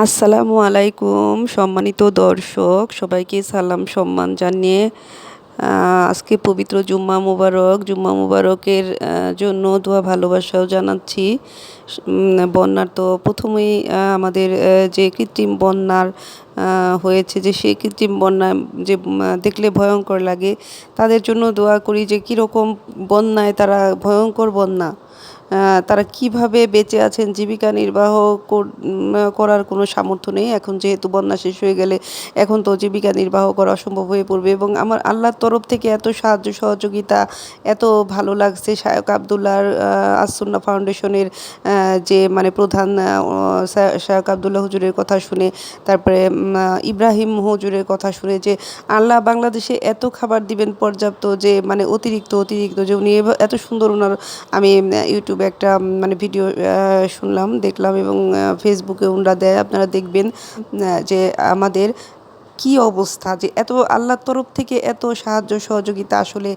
আসসালামু আলাইকুম, সম্মানিত দর্শক, সবাইকে সালাম সম্মান জানিয়ে আজকে পবিত্র জুম্মা মুবারক, জুম্মা মুবারকের জন্য দোয়া, ভালোবাসাও জানাচ্ছি। বন্যার তো প্রথমেই আমাদের যে কৃত্রিম বন্যার হয়েছে, যে সেই কৃত্রিম বন্যা, যে দেখলে ভয়ঙ্কর লাগে, তাদের জন্য দোয়া করি যে কীরকম বন্যায় তারা ভয়ঙ্কর বন্যা তারা কীভাবে বেঁচে আছেন জীবিকা নির্বাহ কর- করার কোনো সামর্থ্য নেই। এখন যেহেতু বন্যা শেষ হয়ে গেলে এখন তো জীবিকা নির্বাহ করা অসম্ভব হয়ে পড়বে এবং আমার আল্লাহর তরফ থেকে এত সাহায্য সহযোগিতা এত ভালো লাগছে শায়ক আবদুল্লাহর আসুন্না ফাউন্ডেশনের যে মানে প্রধান শায়ক আবদুল্লাহ হুজুরের কথা শুনে তারপরে ইব্রাহিম হুজুরের কথা শুনে যে আল্লাহ বাংলাদেশে এত খাবার দিবেন পর্যাপ্ত যে মানে অতিরিক্ত অতিরিক্ত যে উনি এত সুন্দর ওনার আমি উম, ইউটিউবে একটা মানে ভিডিও শুনলাম দেখলাম এবং ফেসবুকে ওনারা দেয় আপনারা দেখবেন যে আমাদের কি অবস্থা যে এত আল্লাহর তরফ থেকে এত সাহায্য, সহযোগিতা আসলে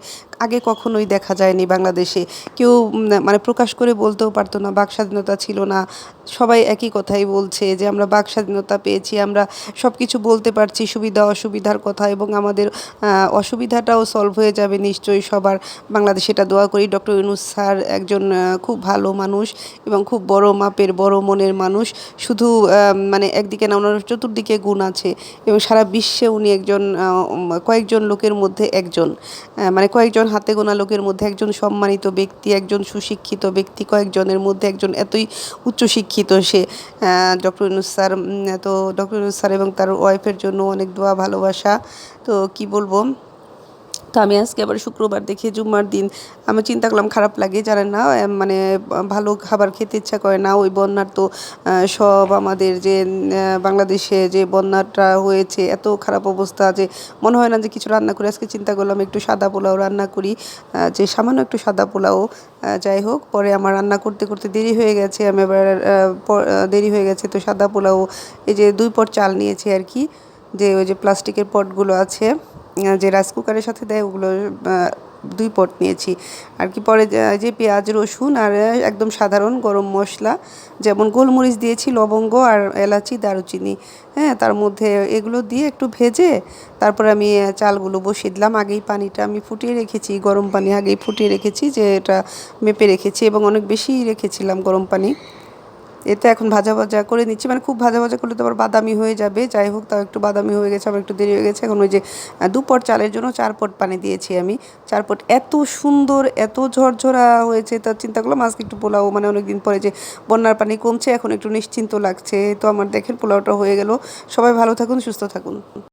আগে কখনোই দেখা যায়নি বাংলাদেশে। কেউ মানে প্রকাশ করে বলতেও পারতো না, বাক স্বাধীনতা ছিল না। সবাই একই কথাই বলছে যে আমরা বাক স্বাধীনতা পেয়েছি, আমরা সব কিছু বলতে পারছি, সুবিধা, অসুবিধার কথা এবং আমাদের অসুবিধাটাও সলভ হয়ে যাবে নিশ্চয়ই সবার। বাংলাদেশে এটা দোয়া করি, ডক্টর ইউনুস স্যার একজন খুব ভালো মানুষ এবং খুব বড় মাপের, বড় মনের মানুষ। শুধু মানে একদিকে না, ওনার চতুর্দিকে গুণ আছে এবং সারা বিশ্বে উনি একজন কয়েকজন লোকের মধ্যে একজন। মানে কয়েকজন হাতে গোনা লোকের মধ্যে একজন সম্মানিত ব্যক্তি, একজন সুশিক্ষিত ব্যক্তি, কয়েকজনের মধ্যে একজন এতই উচ্চশিক্ষিত সে। ডক্টর ইউনুস স্যার তো ডক্টর ইউনুস স্যার এবং তার ওয়াইফের জন্য অনেক দোয়া, ভালোবাসা। তো কি বলব? তো আমি আজকে আবার শুক্রবার দেখে জুম্মার দিন। আমি চিন্তা করলাম খারাপ লাগে জানেন না মানে ভালো খাবার খেতে ইচ্ছা করে না। ওই বন্যার তো সব আমাদের যে বাংলাদেশে যে বন্যাটা হয়েছে, এত খারাপ অবস্থা যে মনে হয় না যে কিছু রান্না করি। আজকে চিন্তা করলাম একটু সাদা পোলাও রান্না করি যে সামান্য একটু সাদা পোলাও যাই হোক, পরে আমার রান্না করতে করতে দেরি হয়ে গেছে। আমি এবার দেরি হয়ে গেছে, তো সাদা পোলাও, এই যে দুই পট চাল নিয়েছি আর কি, যে ওই যে প্লাস্টিকের পটগুলো আছে। যে রাইস কুকারের সাথে দেয়, ওগুলো দুই পট নিয়েছি। আর কি পরে যে- পেঁয়াজ, রসুন আর একদম সাধারণ গরম মশলা, যেমন গোলমরিচ দিয়েছি, লবঙ্গ আর এলাচি, দারুচিনি হ্যাঁ তার মধ্যে এগুলো দিয়ে একটু ভেজে, তারপর আমি চালগুলো বসিয়ে দিলাম। আগেই পানিটা আমি ফুটিয়ে রেখেছি, গরম পানি আগেই ফুটিয়ে রেখেছি, যে এটা মেপে রেখেছি এবং অনেক বেশি রেখেছিলাম গরম পানি। এতে এখন ভাজা ভাজা করে নিচ্ছি। মানে খুব ভাজা ভাজা করলে তো আবার বাদামি হয়ে যাবে। যাই হোক, তাও একটু বাদামি হয়ে গেছে, আবার একটু দেরি হয়ে গেছে। এখন ওই যে দুপট চালের জন্য চার পট পানি দিয়েছি আমি। চার পট এত সুন্দর, এত ঝরঝরা হয়েছে তার চিন্তা করলাম আজকে একটু পোলাও। মানে অনেকদিন পরে যে, বন্যার পানি কমছে, এখন একটু নিশ্চিন্ত লাগছে। তো আমার দেখেন পোলাওটা হয়ে গেল। সবাই ভালো থাকুন, সুস্থ থাকুন।